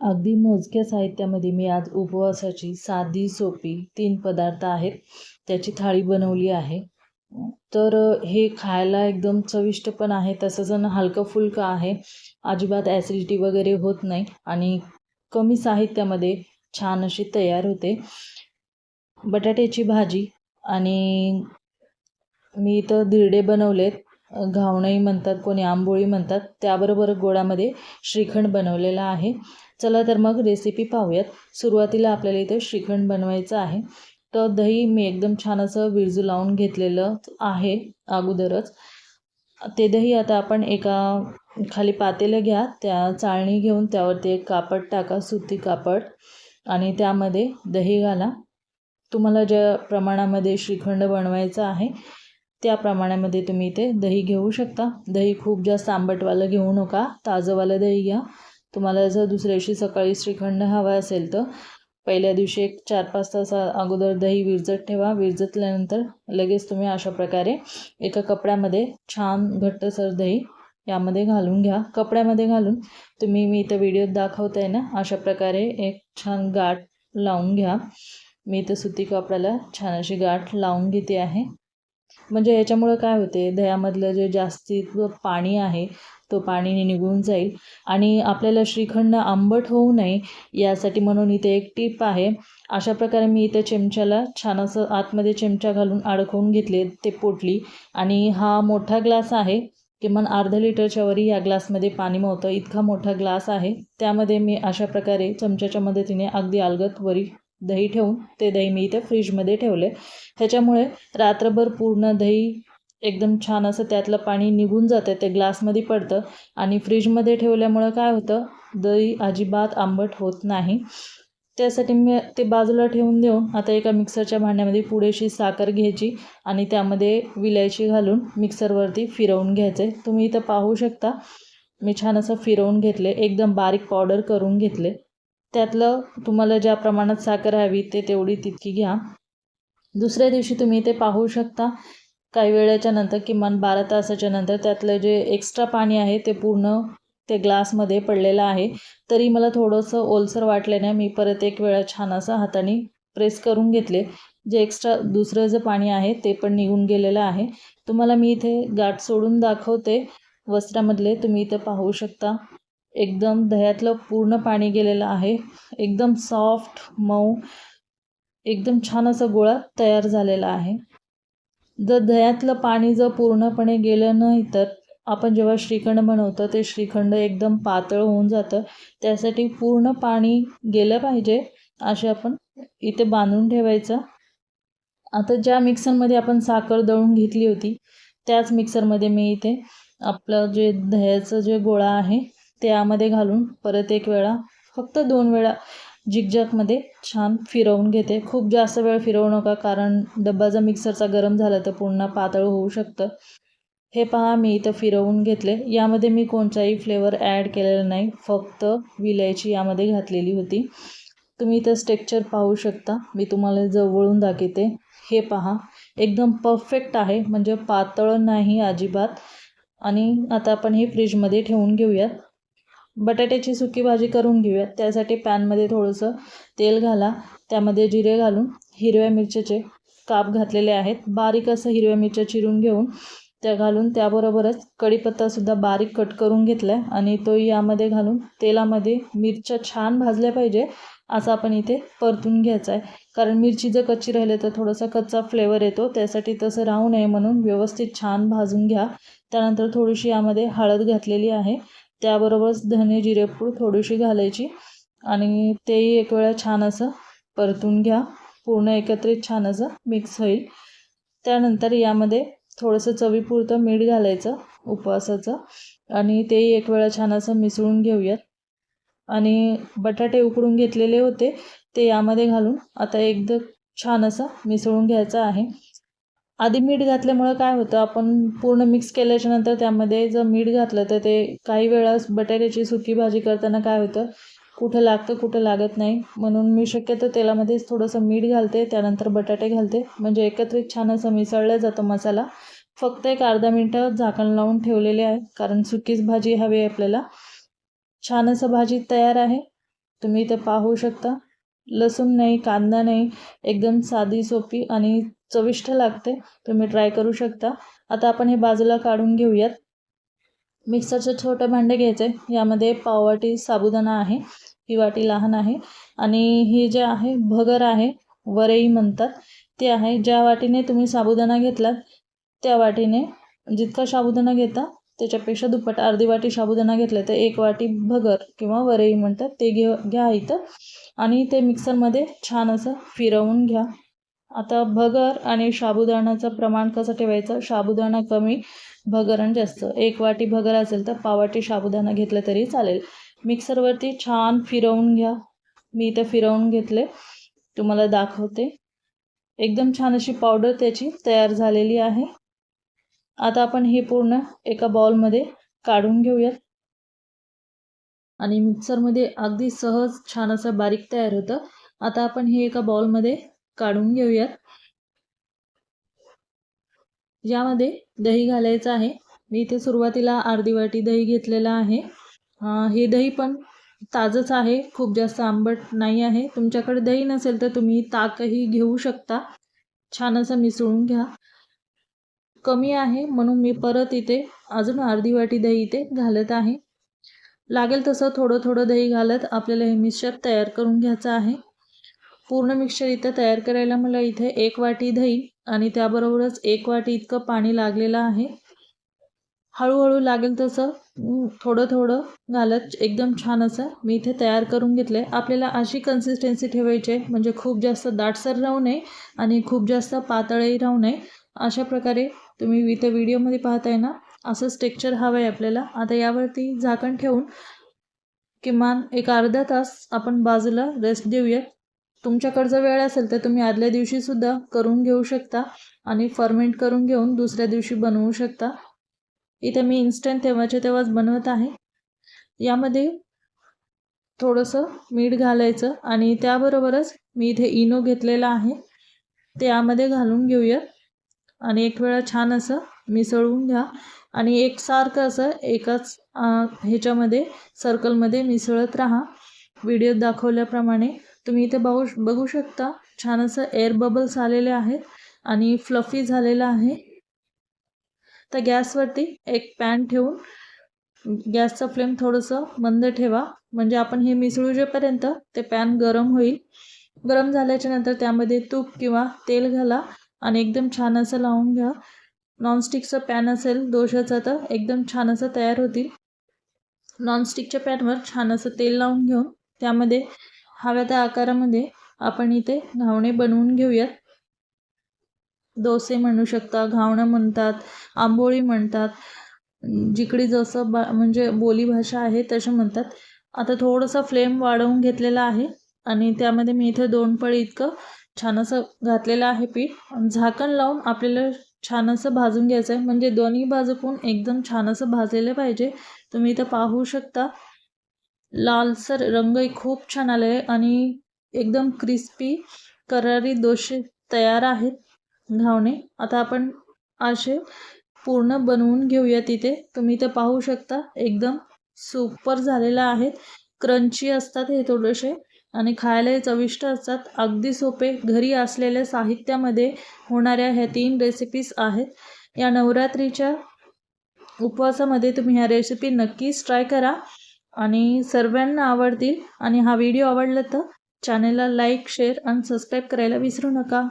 अगदी मोजक्या साहित्यामध्ये मी आज उपवासाची साधी सोपी तीन पदार्थ आहेत. त्याची थाळी बनवली आहे. तर हे खायला एकदम चविष्ट पण आहे. तसंच ना हलकं फुलकं आहे. अजिबात ॲसिडिटी वगैरे होत नाही आणि कमी साहित्यामध्ये छान अशी तयार होते. बटाट्याची भाजी आणि मी इथं धिरडे बनवलेत. घावणंही म्हणतात कोणी आंबोळी म्हणतात त्याबरोबर गोडामध्ये श्रीखंड बनवलेला आहे. चला तर मग रेसिपी पाहूयात. सुरुवातीला आपल्याला इथं श्रीखंड बनवायचं आहे. तर दही मी एकदम छान असं विरजू लावून घेतलेलं आहे अगोदरच. ते दही आता आपण एका खाली पातेलं घ्या त्या चाळणी घेऊन त्यावरती एक कापड टाका सुती कापड. आणि त्यामध्ये दही घाला. तुम्हाला ज्या प्रमाणामध्ये श्रीखंड बनवायचं आहे त्या प्रमाणामध्ये तुम्ही इथे दही घेऊ शकता. दही खूप जास्त आंबटवालं घेऊ नका. ताजंवालं दही घ्या. तुम्हाला जर दुसऱ्या दिवशी सकाळी श्रीखंड हवा असेल तर पहिल्या दिवशी एक चार पाच तास अगोदर दही विरजत ठेवा. विरजतल्यानंतर लगेच तुम्ही अशा प्रकारे एका कपड्यामध्ये छान घट्टसर दही यामध्ये घालून घ्या. कपड्यामध्ये घालून तुम्ही मी इथं व्हिडिओत दाखवत आहे ना अशा प्रकारे एक छान गाठ लावून घ्या. मी इथं सुती कपड्याला छान अशी गाठ लावून घेते आहे. म्हणजे याच्यामुळं काय होते दह्यामधलं जे जास्तीत पाणी आहे तो पाणी निघून जाईल. आणि आपल्याला श्रीखंड आंबट होऊ नये यासाठी म्हणून इथे एक टीप आहे. अशा प्रकारे मी इथे चमच्याला छान असं आतमध्ये चमचा घालून अडकवून घेतले ते पोटली. आणि हा मोठा ग्लास आहे किमान अर्धा लिटरच्या वरी या ग्लासमध्ये पाणी मावतं इतका मोठा ग्लास आहे. त्यामध्ये मी अशा प्रकारे चमच्याच्या मदतीने अगदी अलगत वरी दही ठेवून ते दही मी इथे फ्रीजमध्ये ठेवले. ह्याच्यामुळे रात्रभर पूर्ण दही एकदम छान असं त्यातलं पाणी निघून जातं ते ग्लासमध्ये पडतं. आणि फ्रीजमध्ये ठेवल्यामुळं काय होतं दही अजिबात आंबट होत नाही. त्यासाठी मी ते बाजूला ठेवून देऊन आता एका मिक्सरच्या भांड्यामध्ये पुढेशी साखर घ्यायची आणि त्यामध्ये विलायची घालून मिक्सरवरती फिरवून घ्यायचे. तुम्ही इथं पाहू शकता मी छान असं फिरवून घेतले एकदम बारीक पावडर करून घेतले. त्यातलं तुम्हाला ज्या प्रमाणात साखर हवी ते तेवढी तितकी घ्या. दुसऱ्या दिवशी तुम्ही ते पाहू शकता. काही वेळाच्या नंतर किमान बारा तासाच्या नंतर त्यातलं जे एक्स्ट्रा पाणी आहे ते पूर्ण ते ग्लासमध्ये पडलेलं आहे. तरी मला थोडंसं ओलसर वाटल्याने मी परत एक वेळा छान असं हाताने प्रेस करून घेतले. जे एक्स्ट्रा दुसरं जे पाणी आहे ते पण निघून गेलेलं आहे. तुम्हाला मी इथे गाठ सोडून दाखवते. वस्त्रामधले तुम्ही इथं पाहू शकता. एकदम दह्यातलं पूर्ण पाणी गेलेलं आहे. एकदम सॉफ्ट मऊ एकदम छान असा गोळा तयार झालेला आहे. जर दह्यातलं पाणी जर पूर्णपणे गेलं नाही तर आपण जेव्हा श्रीखंड बनवतो ते श्रीखंड एकदम पातळ होऊन जातं. त्यासाठी पूर्ण पाणी गेलं पाहिजे असे आपण इथे बांधून ठेवायचं. आता ज्या मिक्सरमध्ये आपण साखर दळून घेतली होती त्याच मिक्सरमध्ये मी इथे आपलं जे दह्याचं जे गोळा आहे त्यामध्ये घालून परत एक वेळा फक्त दोन वेळा जिगजॅगमध्ये छान फिरवून घेते. खूप जास्त वेळ फिरवू नका कारण डब्बा जर मिक्सरचा गरम झाला तर पुन्हा पातळ होऊ शकतं. हे पहा मी इथं फिरवून घेतले. यामध्ये मी कोणताही फ्लेवर ॲड केलेला नाही फक्त विलायची यामध्ये घातलेली होती. तुम्ही इथं स्टेक्चर पाहू शकता. मी तुम्हाला जवळून दाखवते. हे पहा एकदम परफेक्ट आहे. म्हणजे पातळ नाही अजिबात. आणि आता आपण हे फ्रीजमध्ये ठेवून घेऊयात. बटाट्याची सुकी भाजी करून घेऊयात. त्यासाठी पॅनमध्ये थोडंसं तेल घाला. त्यामध्ये जिरे घालून हिरव्या मिरच्याचे काप घातलेले आहेत. बारीक असं हिरव्या मिरच्या चिरून घेऊन त्या घालून त्याबरोबरच कढीपत्तासुद्धा बारीक कट करून घेतला आहे आणि तो यामध्ये घालून तेलामध्ये मिरच्या छान भाजल्या पाहिजे असं आपण इथे परतून घ्यायचा आहे कारण मिरची जर कच्ची राहिले तर थोडासा कच्चा फ्लेवर येतो. त्यासाठी तसं राहू नये म्हणून व्यवस्थित छान भाजून घ्या. त्यानंतर थोडीशी यामध्ये हळद घातलेली आहे. त्याबरोबरच धने जिरेपूड थोडीशी घालायची आणि तेही एक वेळा छान असं परतून घ्या. पूर्ण एकत्रित छान असं मिक्स होईल. त्यानंतर यामध्ये थोडंसं चवीपुरतं मीठ घालायचं उपवासाचं. आणि तेही एक वेळा छान असं मिसळून घेऊयात. आणि बटाटे उकडून घेतलेले होते ते यामध्ये घालून आता एकदम छान असं मिसळून घ्यायचं आहे. आधी मीठ घातल्यामुळं काय होतं आपण पूर्ण मिक्स केल्याच्यानंतर त्यामध्ये जर मीठ घातलं तर ते काही वेळास बटाट्याची सुकी भाजी करताना काय होतं कुठं लागतं कुठं लागत नाही. म्हणून मी शक्यतो तेलामध्येच थोडंसं मीठ घालते त्यानंतर बटाटे घालते. म्हणजे एकत्रित छान असं मिसळला जातो मसाला. फक्त एक अर्धा मिनटं झाकण लावून ठेवलेले आहे कारण सुकीच भाजी हवी आहे आपल्याला. छान असं भाजी तयार आहे. तुम्ही इथं पाहू शकता. लसूण नाही कांदा नाही एकदम साधी सोपी आणि चविष्ट लागते. तुम्ही ट्राय करू शकता. आता आपण हे बाजूला काढून घेऊयात. मिक्सरचं छोटं भांडे घ्यायचं. आहे यामध्ये पाववाटी साबुदाणा आहे. ही वाटी लहान आहे. आणि ही जे आहे भगर आहे वरई म्हणतात. ते आहे. ज्या वाटीने तुम्ही साबुदाणा घेतलात त्या वाटीने जितका साबुदाणा घेता त्याच्यापेक्षा दुप्पट अर्धी वाटी साबुदाणा घेतला तर एक वाटी भगर किंवा वरई म्हणतात ते घे घ्या इथं. आणि ते मिक्सरमध्ये छान असं फिरवून घ्या. आता भगर आणि साबुदाणाचं प्रमाण कसं ठेवायचं? साबुदाणा कमी भगरण जास्त. एक वाटी भगर असेल तर पावाटी साबुदाणा घेतलं तरी चालेल. मिक्सरवरती छान फिरवून घ्या. मी इथं फिरवून घेतले. तुम्हाला दाखवते. एकदम छान अशी पावडर त्याची तयार झालेली आहे. आता आपण हे पूर्ण एका बॉलमध्ये काढून घेऊयात. आणि मिक्सरमध्ये अगदी सहज छान असं बारीक तयार होतं. आता आपण हे एका बॉलमध्ये काढून घेऊयात. यामध्ये दही घालायचं आहे. मी इथे सुरुवातीला अर्धी वाटी दही घेतलेलं आहे. हे दही पण ताजंच आहे. खूप जास्त आंबट नाही आहे. तुमच्याकडे दही नसेल तर तुम्ही ताकही घेऊ शकता. छान असं मिसळून घ्या. कमी आहे म्हणून मी परत इथे अजून अर्धी वाटी दही इथे घालत आहे. लागेल तसं थोडं थोडं दही घालत आपल्याला हे मिक्सर तयार करून घ्यायचं आहे. पूर्ण मिक्सर इथं तयार करायला मला इथे एक वाटी दही आणि त्याबरोबरच एक वाटी इतकं पाणी लागलेलं आहे. हळूहळू लागेल तसं थोडं थोडं घालत एकदम छान असं मी इथे तयार करून घेतलं आहे आपल्याला अशी कन्सिस्टन्सी ठेवायची आहे म्हणजे खूप जास्त दाटसर राहू नये आणि खूप जास्त पातळही राहू नये. अशा प्रकारे तुम्ही इथे व्हिडिओमध्ये पाहताय ना असंच टेक्चर हवं आहे आपल्याला. आता यावरती झाकण ठेवून किमान एक अर्धा तास आपण बाजूला रेस्ट देऊयात. तुमच्याकडं जर वेळ असेल तर तुम्ही आदल्या दिवशीसुद्धा करून घेऊ शकता आणि फर्मेंट करून घेऊन दुसऱ्या दिवशी बनवू शकता. इथे मी इन्स्टंट तेव्हाच्या तेव्हाच बनवत आहे. यामध्ये थोडंसं मीठ घालायचं आणि त्याबरोबरच मी इथे इनो घेतलेला आहे. ते यामध्ये घालून घेऊया. आणि एक वेळा छान असं मिसळून घ्या. आणि एकसारखं असं एकाच ह्याच्यामध्ये सर्कलमध्ये मिसळत राहा. व्हिडिओत दाखवल्याप्रमाणे. तुम्ही इथे बघू बघू शकता. छान असं एअर बबल्स आलेले आहेत आणि फ्लफी झालेलं आहे. तर गॅसवरती एक पॅन ठेवून गॅसचा फ्लेम थोडंसं मंद ठेवा. म्हणजे आपण हे मिसळू जेपर्यंत ते पॅन गरम होईल. गरम झाल्याच्यानंतर त्यामध्ये तूप किंवा तेल घाला आणि एकदम छान असं लावून घ्या. नॉनस्टिकचं पॅन असेल दोशाचं तर एकदम छान असं तयार होतील. नॉनस्टिकच्या पॅनवर छान असं तेल लावून घेऊन त्यामध्ये हव्या त्या आकारामध्ये आपण इथे घावणे बनवून घेऊयात. डोसे म्हणू शकता घावणं म्हणतात आंबोळी म्हणतात जिकडे जसं बा म्हणजे बोलीभाषा आहे तसे म्हणतात. आता थोडंसं फ्लेम वाढवून घेतलेला आहे आणि त्यामध्ये मी इथे दोन पळी इतकं छान असं घातलेलं आहे पीठ. झाकण लावून आपल्याला छान असं भाजून घ्यायचं आहे म्हणजे दोन्ही बाजूकून एकदम छान असं भाजलेलं पाहिजे. तुम्ही इथं पाहू शकता. लालसर रंगही खूप छान आले आहे आणि एकदम क्रिस्पी करारी दोशे तयार आहेत घावणे. आता आपण असे पूर्ण बनवून घेऊया तिथे. तुम्ही ते पाहू शकता एकदम सुपर झालेलं आहे. क्रंची असतात हे थोडेसे आणि खायलाही चविष्ट असतात. अगदी सोपे घरी असलेल्या साहित्यामध्ये होणाऱ्या ह्या तीन रेसिपीज आहेत. या नवरात्रीच्या उपवासामध्ये तुम्ही ह्या रेसिपी नक्कीच ट्राय करा. आणि सर्वांना आवडतील आणि हा व्हिडिओ आवडला तर चॅनेलला लाईक शेअर आणि सबस्क्राईब करायला विसरू नका.